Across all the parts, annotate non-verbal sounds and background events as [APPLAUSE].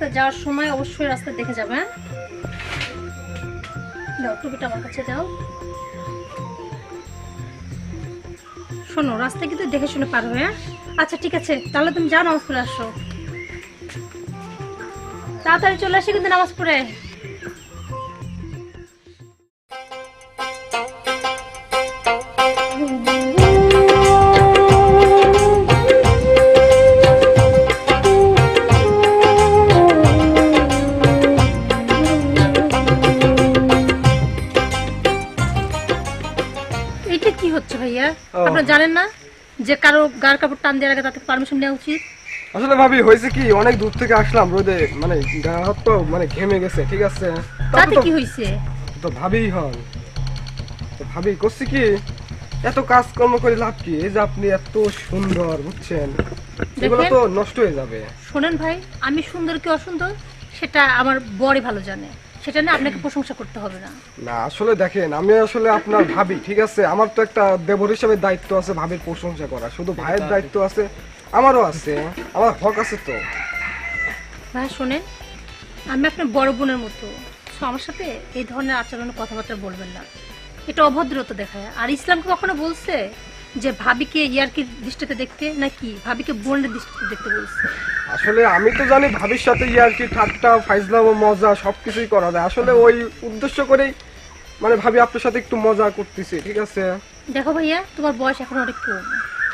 রাস্তায় যাওয়ার সময় অবশ্যই রাস্তা দেখে যাবে হ্যাঁ? দাও, টুপিটা আমার কাছে দাও। শোনো রাস্তায় কিন্তু দেখে শুনে পারবে হ্যাঁ? আচ্ছা ঠিক আছে, তাহলে তুমি যাও, নামাজ পড়ে আসো। তাড়াতাড়ি চলে আসি কিন্তু নামাজ পড়ে। এটা কি হচ্ছে ভাইয়া? ও। আপনারা জানেন না যে কারও গার কাপড় টান দেওয়ার আগে তাতে পারমিশন নেওয়া উচিত? আসলে ভাবি হয়েছে কি? অনেক দূর থেকে আসলাম রোদে মানে গা হাত পা মানে ঘেমে গেছে ঠিক আছে? তাতে কি হয়েছে? তো ভাবি হন। তো ভাবি করছি কি? এত কাজকর্ম করে লাভ কি? এই যে আপনি এত সুন্দর বুঝছেন? এগুলো তো নষ্ট হয়ে যাবে। শোনেন ভাই আমি সুন্দর কি অসুন্দর? সেটা আমার বড়ই ভালো জানে। সেটা না আপনাকে প্রশংসা করতে হবে না। না আসলে দেখেন আমি আসলে আপনার ভাবি ঠিক আছে? আমার তো একটা দেবর হিসেবে দায়িত্ব আছে ভাবির প্রশংসা করা শুধু ভাইয়ের দায়িত্ব আছে আমারও আছে আমার হক আছে তো। ভাই শোনেন আমি আপনার বড় বোনের মতো। আমার সাথে এই ধরনের আচরণের কথাবার্তা বলবেন না। এটা অভদ্রতা দেখায়। আর ইসলামকে কখনো বলছে? যে ভাবিকে ইয়ারকির দৃষ্টিতে দেখতে নাকি ভাবিকে বোনের দৃষ্টিতে দেখতে বলছে? আসলে আমি তো জানি ভাবির সাথে ইয়ার কি ঠাট্টা ফাইজলাম ও মজা সবকিছুই করা যায়। আসলে ওই উদ্দেশ্য করেই মানে ভাবি আপনার সাথে একটু মজা করতেছি ঠিক আছে? দেখো ভাইয়া তোমার বয়স এখন অনেক কম।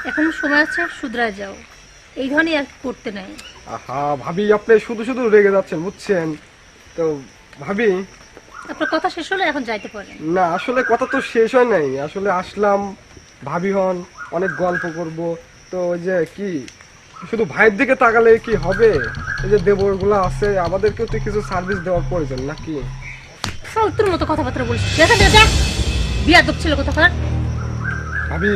এখন সময় আছে শুধরায় যাও। এই ধরনের আর করতে নাই। আহা ভাবি আপনি শুধু শুধু রেগে যাচ্ছেন বুঝছেন? তো ভাবি? আপনার কথা শেষ হলে এখন যাইতে পারেন। না আসলে কথা তো শেষ হয় নাই। আসলে আসলাম ভাবি হন অনেক গল্প করব। তো ওই যে কি শুধু ভাইয়ের দিকে তাকালে কি হবে? এই যে দেবরগুলো আছে আমাদেরকেও তো কিছু সার্ভিস দেওয়ার প্রয়োজন নাকি? ফালতুর মতো কথাবার্তা বলছিস। দেখা দেখা বিয়া ছিল কোথাকার ভাবি।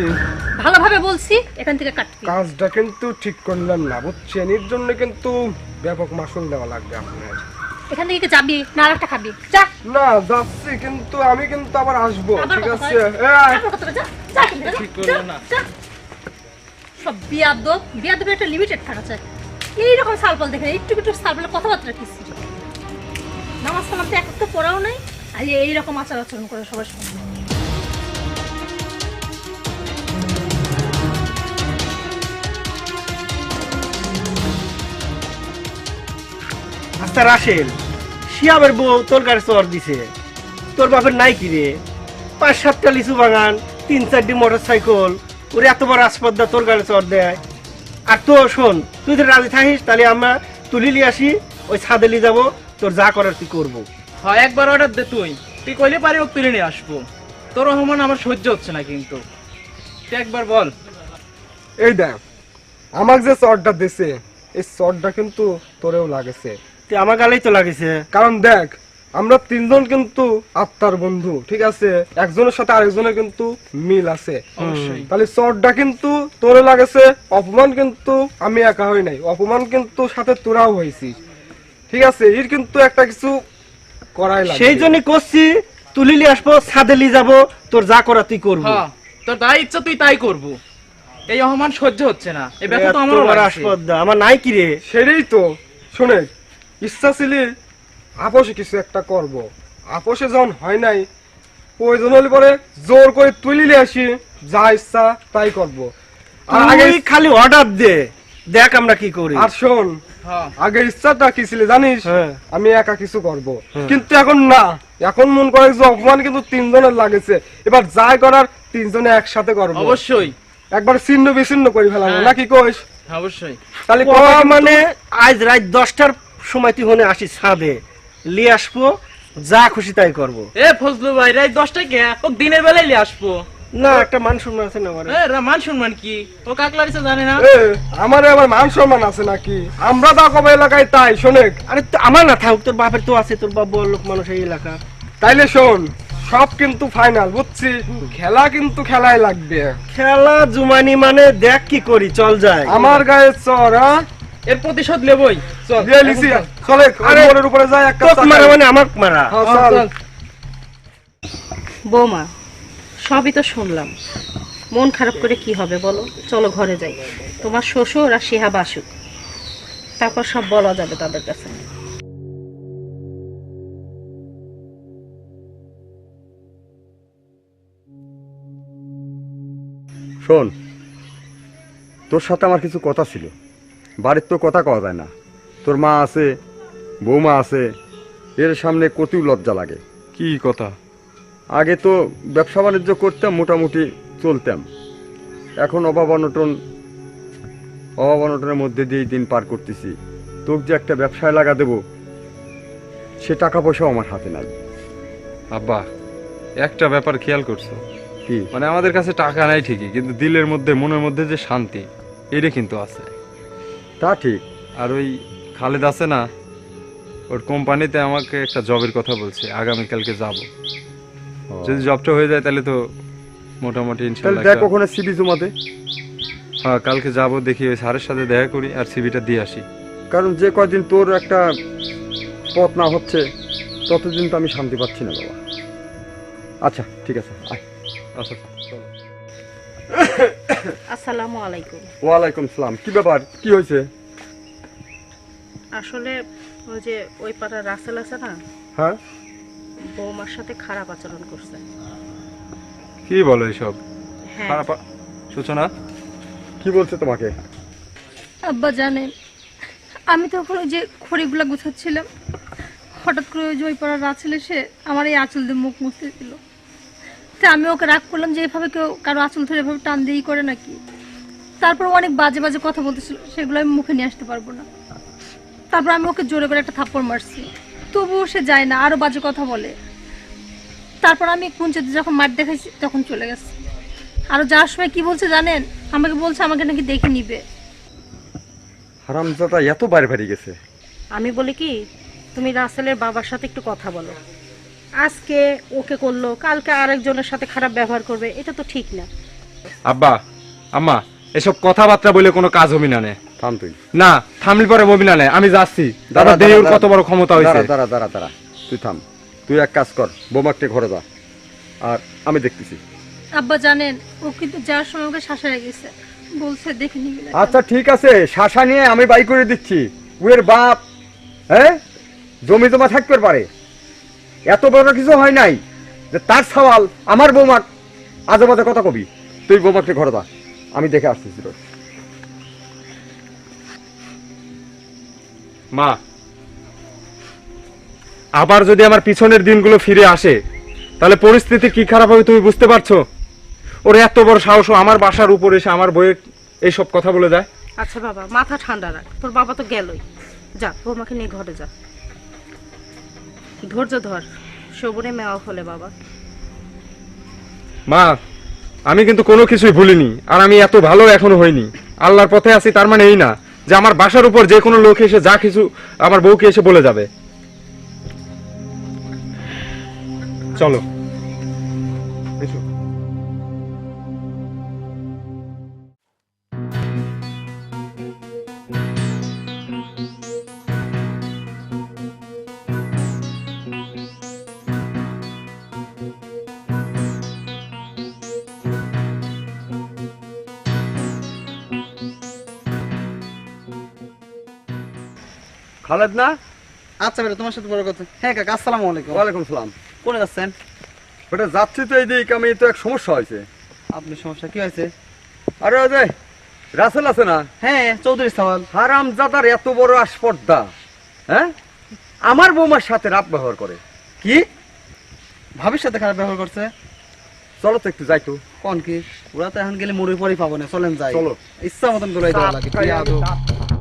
ভালোভাবে বলছি এখান থেকে কাটবি কাজটা কিন্তু ঠিক করলাম না বুঝছেন? এর জন্য কিন্তু ব্যাপক মাসুল দেওয়া লাগবে আপনার। এখান থেকে কি যাবি না আর একটা খাবি। যা। না যাচ্ছি কিন্তু আমি কিন্তু আবার আসব ঠিক আছে? ঠিক যা, না। সব বিয়াদব বিয়াদবের একটা লিমিটেড থাকা চাই এইরকম সালপাল দেখে একটু একটু সালপালের কথাবার্তা কি নামাজ তো এক একটা পড়াও নাই আর এইরকম আচার আচরণ করে সবার সঙ্গে আচ্ছা রাসেল শিয়াবের বউ তোর গাড়ি চর দিছে। তোর বাপের নাই কি রে? পাঁচ সাতটা লিচু বাগান তিন চারটি মোটর সাইকেল ওরে এত বড় আসপদ্দা তোর গাড়ি চর দেয়। আর তো শোন তুই যদি রাজি থাকিস তাহলে আমরা তুলি নিয়ে আসি ওই ছাদে নিয়ে যাব তোর যা করার তুই করব। হয় একবার অর্ডার দে তুই। তুই কইলে পারি ও তুলে নিয়ে আসব। তোর রহমান আমার সহ্য হচ্ছে না কিন্তু। তুই একবার বল। এই দেখ আমাকে যে চটটা দিছে এই চটটা কিন্তু তোরেও লাগেছে। আমার গালেই তো লাগেছে। কারণ দেখ আমরা তিনজন কিন্তু আত্মার বন্ধু ঠিক আছে? একজনের সাথে আরেকজনের কিন্তু মিল আছে। তাহলে চটটা কিন্তু তোরে লাগেছে অপমান কিন্তু আমি একা হই নাই। অপমান কিন্তু সাথে তোরাও হয়েছিস ঠিক আছে? এর কিন্তু একটা কিছু করাই লাগে সেই জন্য করছি তুলি নিয়ে আসব ছাদে নিয়ে যাব তোর যা করা তুই করবি। হ্যাঁ তোর তাই ইচ্ছা তুই তাই করব। এই অহমান সহ্য হচ্ছে না। এই ব্যথা তো আমারও লাগছে। আমার নাই কি রে? সেটাই তো। শোনে ইচ্ছা ছিল আপোষে কিছু একটা করব। আপোষে যখন হয় নাই প্রয়োজন হলে পরে জোর করে তুলিলে আসি যা ইচ্ছা তাই করব। আর আগে খালি অর্ডার দে দেখ আমরা কি করি। আর শোন হ্যাঁ। আগে ইচ্ছাটা কি ছিল জানিস? হ্যাঁ। আমি একা কিছু করব। হ্যাঁ। কিন্তু এখন না। এখন মন করে যে অপমান কিন্তু তিনজনের লাগেছে। এবার যাই করার তিনজনে একসাথে করব। অবশ্যই। একবার ছিন্ন বিচ্ছিন্ন করে ফেলাবো হ্যাঁ। নাকি কইস? অবশ্যই। তাহলে মানে আজ রাত দশটার সময় তুই হনে আসি ছাদে। লিয়ে আসব যা খুশি তাই করব। এ ফজলু ভাই রাত দশটায় কে? ও দিনের বেলায় নিয়ে আসব। না একটা মান সম্মান আছে না আমার। এ মান সম্মান কি? ও জানে না? আমার আবার মান সম্মান আছে নাকি? আমরা কবে এলাকায় তাই শোনেক। আরে তো আমার না থাকুক তোর বাপের তো আছে তোর বাপ বড় লোক মানুষ এই এলাকা। তাইলে শোন সব কিন্তু ফাইনাল বুঝছি? খেলা কিন্তু খেলাই লাগবে। খেলা জুমানি মানে দেখ কি করি চল যায় আমার গায়ে চর হ্যাঁ? এর প্রতিশোধ নেবই। চল। চলে। উপরে মানে মারা। বৌমা সবই তো শুনলাম। মন খারাপ করে কি হবে বলো? চলো ঘরে যাই। তোমার শ্বশুর আর আসুক। তারপর সব বলা যাবে তাদের কাছে। শোন তোর সাথে আমার কিছু কথা ছিল। বাড়ির তো কথা কওয়া যায় না। তোর মা আছে বৌমা আছে এর সামনে কতিও লজ্জা লাগে। কি কথা? আগে তো ব্যবসা বাণিজ্য করতাম মোটামুটি চলতাম। এখন অভাব অনটন অভাব অনটনের মধ্যে দিয়েই দিন পার করতেছি। তোকে যে একটা ব্যবসায় লাগা দেবো সে টাকা পয়সাও আমার হাতে নাই। আব্বা একটা ব্যাপার খেয়াল করছ। কি? মানে আমাদের কাছে টাকা নাই ঠিকই কিন্তু দিলের মধ্যে মনের মধ্যে যে শান্তি এটা কিন্তু আছে। তা ঠিক। আর ওই খালেদ আছে না ওর কোম্পানিতে আমাকে একটা জবের কথা বলছে আগামীকালকে যাব। যদি জবটা হয়ে যায় তাহলে তো মোটামুটি তাহলে ইনশাল্লাহ দেখ ওখানে সিবি জমাতে। হ্যাঁ কালকে যাব দেখি ওই স্যারের সাথে দেখা করি আর সিবিটা দিয়ে আসি। কারণ যে কয়দিন তোর একটা পথ না হচ্ছে ততদিন তো আমি শান্তি পাচ্ছি না বাবা। আচ্ছা ঠিক আছে আচ্ছা। আসসালামু আলাইকুম। ওয়ালাইকুম সালাম। কি ব্যাপার? কি হয়েছে? আসলে ওই যে ওই পাড়ার রাসেল আছে না হ্যাঁ? বৌমার সাথে খারাপ আচরণ করছে। কি বলো এইসব হ্যাঁ। খারাপ আ- সূচনা? কি বলছে তোমাকে? আব্বা জানেন আমি তখন ওই যে খড়িগুলো গুছাচ্ছিলাম। হঠাৎ করে ওই যে ওই পাড়ার রাছিল এসে আমার এই আঁচল দিয়ে মুখ মুছতে দিল। তা আমি ওকে রাগ করলাম যে এভাবে কেউ কারও আঁচল ধরে এভাবে টান দিয়েই করে নাকি? তারপর অনেক বাজে বাজে কথা বলতেছিল সেগুলো আমি মুখে নিয়ে আসতে পারব না। তারপর আমি ওকে জোরে করে একটা থাপ্পড় মারছি। তবুও সে যায় না আরও বাজে কথা বলে। তারপর আমি কুঞ্চিতে যখন মাঠ দেখাইছি তখন চলে গেছে। আরও যাওয়ার সময় কি বলছে জানেন? আমাকে বলছে আমাকে নাকি দেখে নিবে। হারামজাদা এত বাইরে বাড়ি গেছে। আমি বলি কি তুমি রাসেলের বাবার সাথে একটু কথা বলো। আজকে ওকে করল কালকে আরেকজনের সাথে খারাপ ব্যবহার করবে এটা তো ঠিক না। আব্বা আম্মা এসব কথাবার্তা বলে কোনো কাজ হবি না নে। থাম তুই। না থামলি পরে হবি না নে আমি যাচ্ছি। দাদা দাঁড়া, কত বড় ক্ষমতা হয়েছে দাঁড়া দাঁড়া দাঁড়া। তুই থাম। তুই এক কাজ কর বোমাকটে ঘরে যা। আর আমি দেখতেছি। আব্বা জানেন ও কিন্তু যাওয়ার সময় ওকে শাসারে গেছে। বলছে দেখে নিবি আচ্ছা ঠিক আছে শাসা নিয়ে আমি বাই করে দিচ্ছি। উয়ের বাপ হ্যাঁ? জমি জমা থাকতে পারে। এত বড় কিছু হয় নাই যে তার সওয়াল আমার বৌমাক আজে বাজে কথা কবি। তুই বৌমাকে ঘরে যা আমি দেখে আসতেছি তোর। মা আবার যদি আমার পিছনের দিনগুলো ফিরে আসে তাহলে পরিস্থিতি কি খারাপ হবে তুমি বুঝতে পারছ? ওর এত বড় সাহস আমার বাসার উপর এসে আমার বইয়ের এইসব কথা বলে যায়। আচ্ছা বাবা মাথা ঠান্ডা রাখ তোর বাবা তো গেলই। যা বৌমাকে নিয়ে ঘরে যা। ধৈর্য ধর। সবুরে মেওয়া হলে বাবা। মা, আমি কিন্তু কোনো কিছুই ভুলিনি, আর আমি এত ভালো এখনও হইনি। আল্লাহর পথে আছি, তার মানে এই না যে আমার বাসার উপর যে কোনো লোক এসে যা কিছু আমার বউকে এসে বলে যাবে। চলো। খালেদ না? আচ্ছা বেটা তোমার সাথে বড় কথা। হ্যাঁ কাকা আসসালামু আলাইকুম। ওয়ালাইকুম সালাম। কোনে যাচ্ছেন? ওটা যাচ্ছি তো এই দিক আমি তো এক সমস্যা হয়েছে। আপনি সমস্যা কি হয়েছে? আরে ওই রাসেল আছে না? হ্যাঁ চৌধুরী সাওয়াল। হারাম জাদার এত বড় আসপর্দা হ্যাঁ? আমার বৌমার সাথে রাত ব্যবহার করে। কি? ভাবির সাথে খারাপ ব্যবহার করছে? চলো তো একটু যাই তো। কোন কি? ওরা তো এখন গেলে মুড়ি পরই পাবো না চলেন যাই। চলো। ইচ্ছা মতন গুলাই দেওয়া লাগে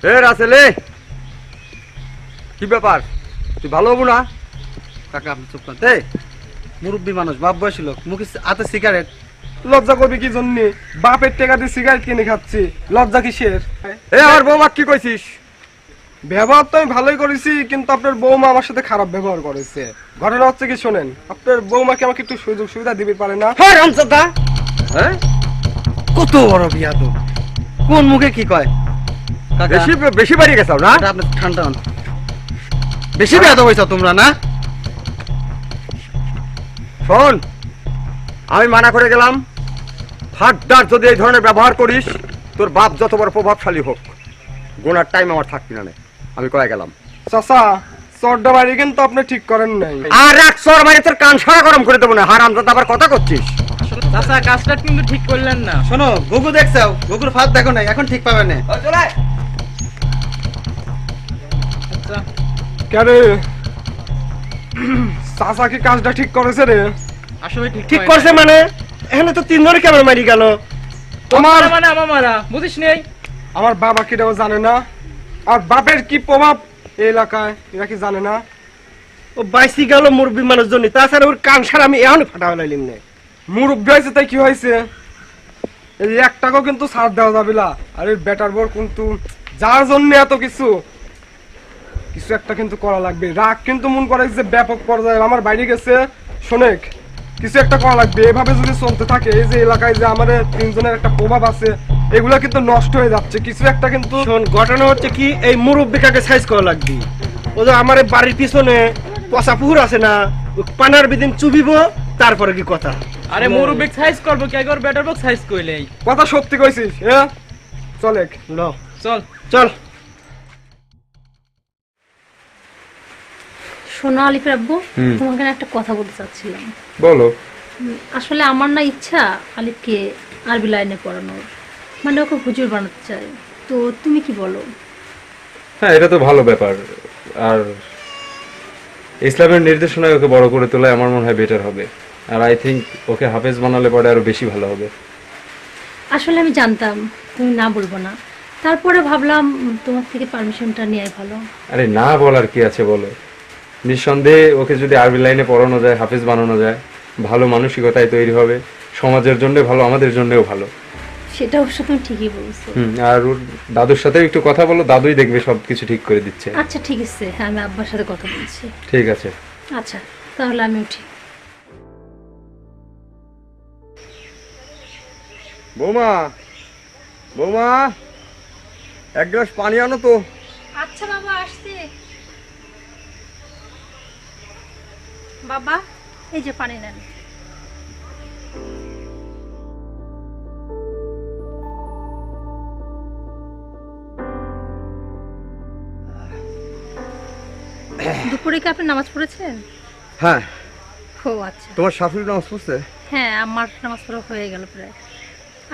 কি রাসেল ব্যাপার? তুই ভালো হব না? কাকা আপনি চুপ করেন। এই মুরব্বী মানুষ বাপ বয়সী লোক মুখে হাতে সিগারেট লজ্জা করবি কি জন্য? বাপের টাকা দিয়ে সিগারেট কিনে খাচ্ছি। লজ্জা কিসের? এ আমার বৌমা কি কইছিস? ব্যবহার তো আমি ভালোই করেছি কিন্তু আপনার বৌমা আমার সাথে খারাপ ব্যবহার করেছে। ঘটনা হচ্ছে কি শোনেন আপনার বৌমাকে আমাকে একটু সুযোগ সুবিধা দিবে পারে না? হ্যাঁ রামচাদা। হ্যাঁ? কত বড় বিয়া তো কোন মুখে কি কয়? বেশি বেশি বাড়িয়ে গেছো না? আপনি ঠান্ডা হন। বেশি হয়েছ তোমরা না? শোন আমি মানা করে গেলাম ফাটদার যদি এই ধরনের ব্যবহার করিস তোর বাপ যত বড় প্রভাবশালী হোক গোনার টাইম আমার থাকবি না। আমি কয়ে গেলাম। চাচা বাড়ি কিন্তু আপনি ঠিক করেন নাই। আর এক সর মানে তোর কান সারা গরম করে দেবো না হারাম দাদা আবার কথা করছিস? চাচা কাজটা কিন্তু ঠিক করলেন না। শোনো গুগু দেখছ গুগুর ফাঁদ দেখো না এখন ঠিক পাবে না। আচ্ছা কেরে চাচা কি কাজটা ঠিক করেছে রে আসলে ঠিক ঠিক করছে মানে এখানে তো তিনজনে কেমন মারি গেল তোমার মানে আমার মারা বুঝিস নেই আমার বাবা কি এটাও জানে না? আর বাপের কি প্রভাব এই এলাকায়? এরা কি জানে না? ও বাইসি গেল মুরব্বী মানুষজন তাছাড়া ওর কান সারা আমি এখন ফাটা হলাইলিম না। মুরব্বী হয়েছে তাই কি হয়েছে? এই এক টাকাও কিন্তু ছাড় দেওয়া যাবে না। আর এর বেটার বর কিন্তু যার জন্য এত কিছু কিছু একটা কিন্তু করা লাগবে। রাগ কিন্তু মন করে যে ব্যাপক পর্যায়ে আমার বাইরে গেছে। শোনেক কিছু একটা করা লাগবে। এভাবে যদি চলতে থাকে এই যে এলাকায় যে আমাদের তিনজনের একটা প্রভাব আছে এগুলো কিন্তু নষ্ট হয়ে যাচ্ছে। কিছু একটা কিন্তু শোন ঘটনা হচ্ছে কি এই মুরব্বিকাকে সাইজ করা লাগবে। ও যে আমার বাড়ির পিছনে পচা পুকুর আছে না পানার বিদিন চুবিব তারপরে কি কথা? আরে মুরব্বি সাইজ করব কি? একবার বেটার বক্স সাইজ কইলেই। কথা সত্যি কইছিস হ্যাঁ? চলেক ল। চল। চল। শোনো আলিফের আব্বু তোমাকে একটা কথা বলতে চাচ্ছিলাম। বলো। আসলে আমার না ইচ্ছা আলিফকে আরবি লাইনে পড়ানোর। মানে ওকে হুজুর বানাতে চাই। তো তুমি কি বলো? হ্যাঁ এটা তো ভালো ব্যাপার। আর ইসলামের নির্দেশনায় ওকে বড় করে তোলা আমার মনে হয় বেটার হবে। আর আই থিঙ্ক ওকে হাফেজ বানালে পরে আরও বেশি ভালো হবে। আসলে আমি জানতাম তুমি না বলব না। তারপরে ভাবলাম তোমার থেকে পারমিশনটা নেওয়াই ভালো। আরে না বলার কি আছে বলো? নিঃসন্দেহে ওকে যদি আরবি লাইনে পড়ানো যায় হাফেজ বানানো যায় ভালো মানসিকতায় তৈরি হবে সমাজের জন্য ভালো আমাদের জন্যও ভালো। সেটা অবশ্য তুমি ঠিকই বলছো। হুম আর ওর দাদুর সাথে একটু কথা বলো দাদুই দেখবে সব কিছু ঠিক করে দিচ্ছে। আচ্ছা ঠিক আছে হ্যাঁ আমি আব্বার সাথে কথা বলছি। ঠিক আছে। আচ্ছা তাহলে আমি উঠি। বৌমা বৌমা এক গ্লাস পানি আনো তো। আচ্ছা বাবা আসছে। বাবা এই যে পানি নেন। দুপুরে কি আপনি নামাজ পড়েছেন? হ্যাঁ। ও আচ্ছা। তোমার শাশুড়ি নামাজ পড়ছে? হ্যাঁ আমার নামাজ পড়া হয়ে গেল প্রায়।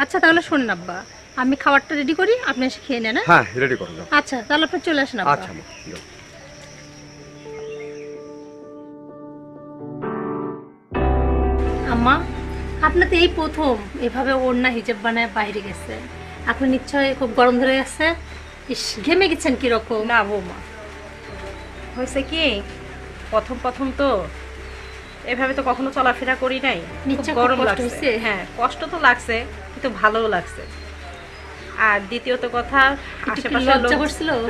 আচ্ছা তাহলে শোনেন আব্বা আমি খাবারটা রেডি করি আপনি এসে খেয়ে নেন হ্যাঁ? হ্যাঁ রেডি করে দাও। আচ্ছা তাহলে আপনি চলে আসেন আচ্ছা আপনি তো এই প্রথম এভাবে ওড়না হিজাব বানায় বাইরে গেছে। আপনি নিশ্চয়ই খুব গরম ধরে গেছে ইস ঘেমে গেছেন কীরকম? না বৌমা। হয়েছে কি? প্রথম প্রথম তো এভাবে তো কখনো চলাফেরা করি নাই। নিশ্চয় গরম লাগছে। হ্যাঁ কষ্ট তো লাগছে কিন্তু ভালোও লাগছে। আর দ্বিতীয়ত কথা কি আশেপাশের লোক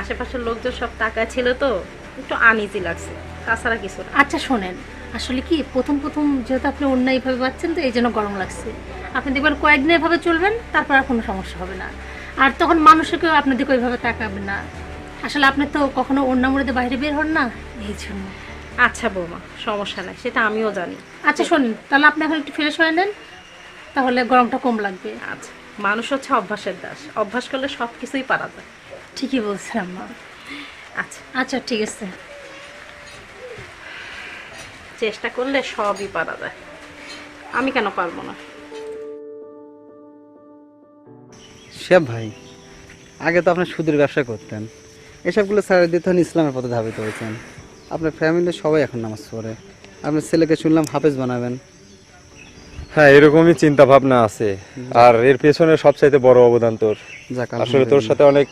আশেপাশের লোকজন সব টাকা ছিল তো একটু আনইজি লাগছে। তাছাড়া কিছু আচ্ছা শোনেন। আসলে কি প্রথম প্রথম যেহেতু আপনি অন্য এইভাবে পাচ্ছেন তো এই জন্য গরম লাগছে। আপনি দেখবেন কয়েকদিন এভাবে চলবেন তারপর আর কোনো সমস্যা হবে না। আর তখন মানুষকেও আপনার দিকে ওইভাবে তাকাবে না। আসলে আপনি তো কখনো অন্য মুড়িতে বাইরে বের হন না? এই জন্য। আচ্ছা বৌমা সমস্যা নাই সেটা আমিও জানি। আচ্ছা শোনেন তাহলে আপনি এখন একটু ফ্রেশ হয়ে নেন তাহলে গরমটা কম লাগবে। আচ্ছা মানুষ হচ্ছে অভ্যাসের দাস অভ্যাস করলে সব কিছুই পারা যায়। ঠিকই বলছেন আম্মা। আচ্ছা। আচ্ছা ঠিক আছে। চেষ্টা করলে সবই পারা যায়। আমি কেন পারব না? শেফ ভাই আগে তো আপনার সুদের ব্যবসা করতেন। এসবগুলো ছেড়ে দিয়ে তখন ইসলামের পথে ধাবিত হয়েছেন। আপনার ফ্যামিলির সবাই এখন নামাজ পড়ে। আপনার ছেলেকে শুনলাম হাফেজ বানাবেন। হ্যাঁ এরকমই চিন্তা ভাবনা আছে। আর এর পেছনে সবচাইতে বড় অবদান তোর। আসলে তোর সাথে অনেক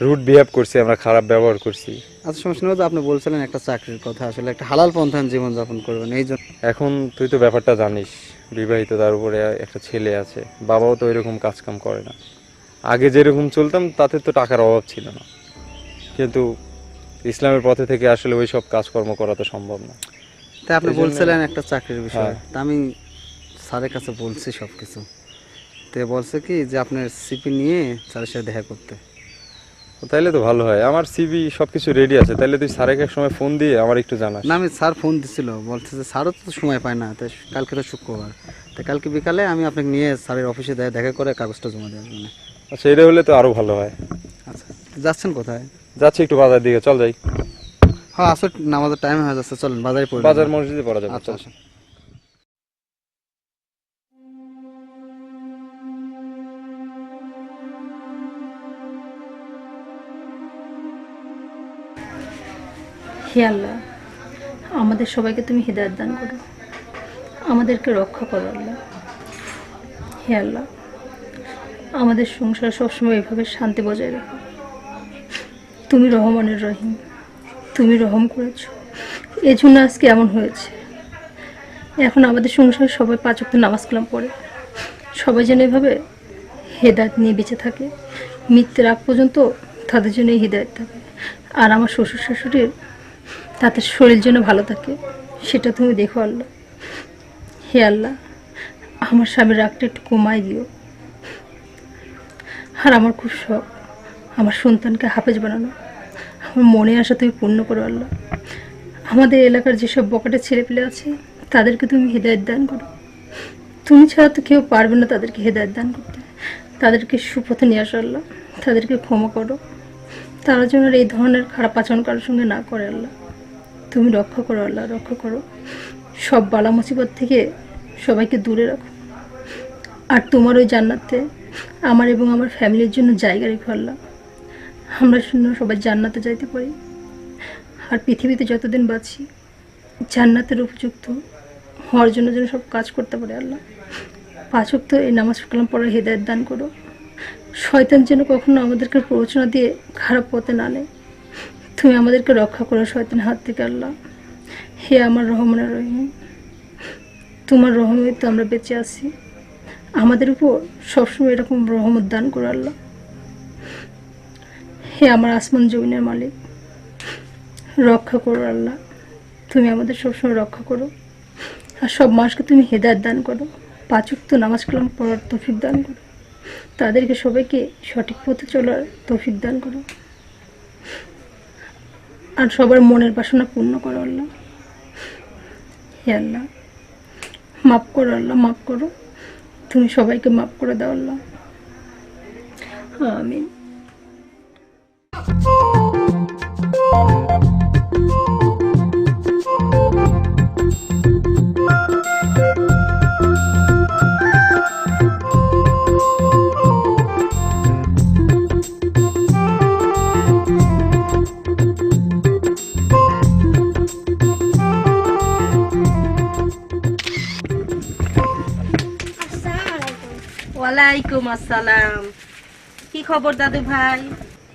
রুট বিহেভ করছি আমরা খারাপ ব্যবহার করছি। আচ্ছা সমস্যা নেই আপনি বলছিলেন একটা চাকরির কথা আসলে একটা হালাল পন্থান জীবনযাপন করবেন এই জন্য। এখন তুই তো ব্যাপারটা জানিস বিবাহিত তার উপরে একটা ছেলে আছে বাবাও তো এরকম কাজ কাম করে না। আগে যেরকম চলতাম তাতে তো টাকার অভাব ছিল না। কিন্তু ইসলামের পথে থেকে আসলে ওই সব কাজকর্ম করা তো সম্ভব না। তাই আপনি বলছিলেন একটা চাকরির বিষয়। হ্যাঁ। তা আমি স্যারের কাছে বলছি সব কিছু তো বলছে কি যে আপনার সিপি নিয়ে স্যারের সাথে দেখা করতে। তো তাইলে তো ভালো হয়। আমার সিবি সবকিছু রেডি আছে। তাইলে তুই স্যারকে এক সময় ফোন দিয়ে আমার একটু জানাস। না আমি স্যার ফোন দিছিল। বলছে যে স্যারও তো সময় পায় না। তাই কালকে তো শুক্রবার। তাই কালকে বিকালে আমি আপনাকে নিয়ে স্যারের অফিসে দেখা দেখা করে কাগজটা জমা দেওয়ার জন্য। আচ্ছা এটা হলে তো আরও ভালো হয়। আচ্ছা যাচ্ছেন কোথায়? যাচ্ছি একটু বাজার দিকে। চল যাই। হ্যাঁ আসলে নামাজের টাইম হয়ে যাচ্ছে। চলেন বাজারে পড়ে বাজার মসজিদে পড়া যাবে। আচ্ছা। হে আল্লাহ, আমাদের সবাইকে তুমি হৃদয়ত দান করো। আমাদেরকে রক্ষা করো আল্লাহ। হে আল্লাহ, আমাদের সংসার সবসময় এভাবে শান্তি বজায় রাখো। তুমি রহমানের রহিম, তুমি রহম করেছ। এই জন্য আজকে এমন হয়েছে। এখন আমাদের সংসারে সবাই পাঁচ ওয়াক্ত নামাজ কালাম পড়ে। সবাই যেন এভাবে হেদায়ত নিয়ে বেঁচে থাকে। মৃত্যুর আগ পর্যন্ত তাদের জন্য এই হৃদায়ত থাকে। আর আমার শ্বশুর শাশুড়ির তাদের শরীর যেন ভালো থাকে, সেটা তুমি দেখো আল্লাহ। হে আল্লাহ, আমার স্বামীর রাগটা একটু কমাই দিও। আর আমার খুব শখ, আমার সন্তানকে হাফেজ বানানো। আমার মনে আসা তুমি পূর্ণ করো আল্লাহ। আমাদের এলাকার যেসব বকাটে ছেলেপেলে আছে, তাদেরকে তুমি হেদায়ত দান করো। তুমি ছাড়া তো কেউ পারবে না তাদেরকে হেদায়ত দান করতে। তাদেরকে সুপথে নিয়ে আসো আল্লাহ, তাদেরকে ক্ষমা করো। তারা যেন এই ধরনের খারাপ আচরণ কারোর সঙ্গে না করে আল্লাহ। তুমি রক্ষা করো, আল্লাহ রক্ষা করো। সব বালা মুসিবত থেকে সবাইকে দূরে রাখো। আর তোমার ওই জান্নাতে আমার এবং আমার ফ্যামিলির জন্য জায়গা রেখো, আল্লাহ। আমরা জন্য সবাই জান্নাতে যাইতে পারি। আর পৃথিবীতে যতদিন বাঁচি, জান্নাতের উপযুক্ত হওয়ার জন্য যেন সব কাজ করতে পারে, আল্লাহ। পাঁচক তো এই নামাজ কালাম পড়ার হেদায়ত দান করো। শয়তান যেন কখনো আমাদেরকে প্ররোচনা দিয়ে খারাপ পথে না নেয়। তুমি আমাদেরকে রক্ষা করো, শয়তানের হাত থেকে আল্লাহ। হে আমার রহমানের রহিম, তোমার রহমে তো আমরা বেঁচে আছি। আমাদের উপর সবসময় এরকম রহমত দান করো আল্লাহ। হে আমার আসমান জমিনের মালিক, রক্ষা করো আল্লাহ। তুমি আমাদের সবসময় রক্ষা করো। আর সব মাসকে তুমি হেদায়ত দান করো। পাঁচক তো নামাজ কালাম পড়ার তৌফিক দান করো। তাদেরকে সবাইকে সঠিক পথে চলার তৌফিক দান করো। আর সবার মনের বাসনা পূর্ণ করো আল্লাহ। হে আল্লাহ, মাফ করো আল্লাহ, মাফ করো। তুমি সবাইকে মাফ করে দাও আল্লাহ। আমিন। ওয়ালাইকুম আসসালাম। কি খবর দাদু ভাই?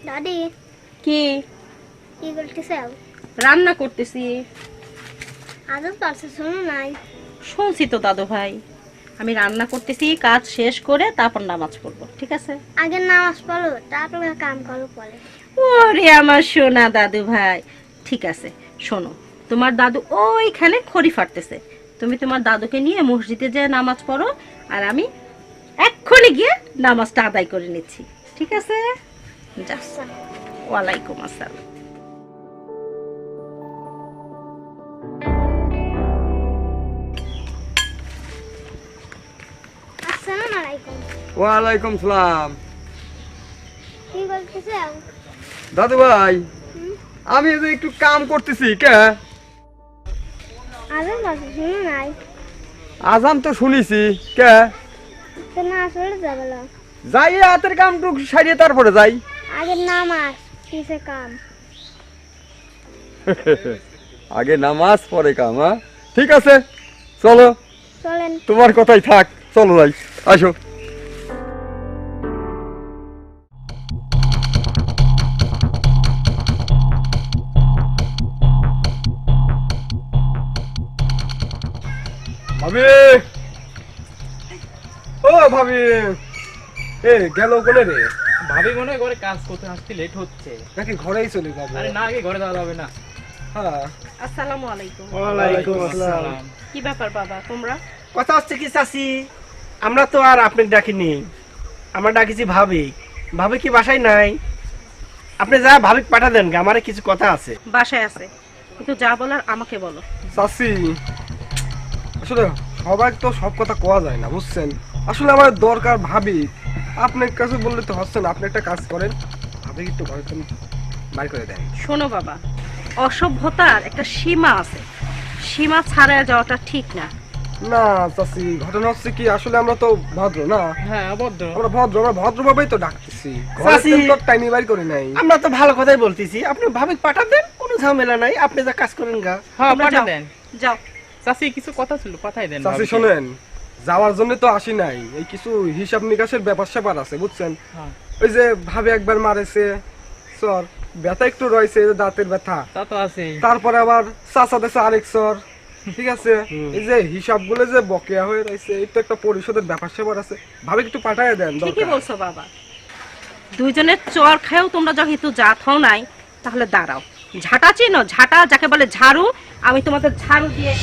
দাদি। কি? কি রান্না করতেছি। আদর পাশে শোনো নাই। শুনছি তো দাদু ভাই। আমি রান্না করতেছি কাজ শেষ করে তারপর নামাজ পড়ব ঠিক আছে? আগে নামাজ পড়ো তারপরে কাম করো পরে। ওরে আমার সোনা দাদু ভাই। ঠিক আছে শোনো তোমার দাদু ওইখানে খড়ি ফাটতেছে। তুমি তোমার দাদুকে নিয়ে মসজিদে যেয়ে নামাজ পড়ো আর আমি এক্ষুনি গিয়ে নামাজটা আদায় করে নিচ্ছি। ঠিক আছে? ওয়ালাইকুম আসসালাম। ওয়ালাইকুম সালাম। দাদু ভাই আমি এই যে একটু কাম করতেছি কে? আদর পাশে আজান তো শুনেছি কে? তো না আসলে যাবে না। যাই হাতের কামটুকু সারিয়ে তারপরে যাই। আগে নামাজ কিসে কাম। [LAUGHS] আগে নামাজ পরে কাম হ্যাঁ? ঠিক আছে চলো। চলেন। তোমার কথাই থাক চলো যাই আসো। ভাবি ও ভাবি। এ গেল কোনে রে। ভাবি মনে হয় ঘরে কাজ করতে আসতে লেট হচ্ছে। নাকি ঘরেই চলে যাব? আরে না আগে ঘরে যাওয়া যাবে না। হ্যাঁ। আসসালামু আলাইকুম। ওয়ালাইকুম আসসালাম। কি ব্যাপার বাবা তোমরা? কথা হচ্ছে কি চাচি? আমরা তো আর আপনাকে ডাকিনি। আমরা ডাকিছি ভাবি। ভাবি কি বাসায় নাই? আপনি যা ভাবি পাঠা দেন গা, আমারে কিছু কথা আছে। বাসায় আছে। কিন্তু যা বলার আমাকে বলো। চাচি আসলে সবাই তো সব কথা কোয়া যায় না বুঝছেন? আসলে আমার দরকার ভাবি। আপনার কাছে বললে তো হচ্ছে না আপনি একটা কাজ করেন। ভাবি একটু ঘরে তুমি বাড়ি করে দেন। শোনো বাবা অসভ্যতার একটা সীমা আছে। সীমা ছাড়া যাওয়াটা ঠিক না। না চাচি ঘটনা হচ্ছে কি আসলে আমরা তো ভদ্র না? হ্যাঁ অবদ্ধ আমরা ভদ্র আমরা ভদ্রভাবেই তো ডাকতেছি। চাচি। তো টাইনি বাড়ি করে নাই। আমরা তো ভালো কথাই বলতেছি। আপনি ভাবি পাঠা দেন কোনো ঝামেলা নাই। আপনি যা কাজ করেন গা। হ্যাঁ পাঠা দেন যাও। চাচি কিছু কথা ছিল পাঠাই দেন চাচি। শোনেন। যাওয়ার জন্য তো আসি নাই। এই কিছু হিসাব নিকাশের ব্যাপার স্যাপার আছে বুঝছেন? হ্যাঁ। ওই যে ভাবে একবার মারেছে সর ব্যথা একটু রয়েছে দাঁতের ব্যথা। তা তো আছেই। তারপরে আবার চাচা দেশে আরেক সর ঠিক আছে? এই যে হিসাবগুলো যে বকেয়া হয়ে রয়েছে এই তো একটা পরিশোধের ব্যাপার স্যাপার আছে। ভাবে একটু পাঠায় দেন ঠিকই বলছো বাবা। দুইজনের চর খায়ও তোমরা যেহেতু জাত হও নাই তাহলে দাঁড়াও। ঝাঁটা চিনো ঝাঁটা যাকে বলে ঝাড়ু আমি তোমাদের ঝাড়ু দিয়ে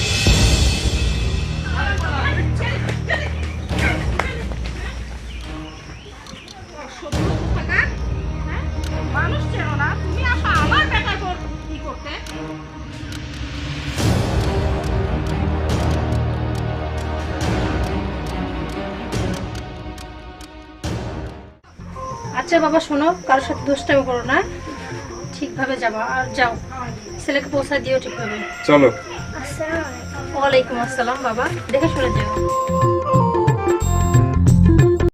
আচ্ছা বাবা শোনো কারোর সাথে দুষ্টামি করো না। ঠিকভাবে যাবা আর যাও। ছেলেকে পৌঁছা দিও ঠিকভাবে। চলো। আসসালামু আলাইকুম। ওয়ালাইকুম আসসালাম বাবা। দেখে শুনে যাও।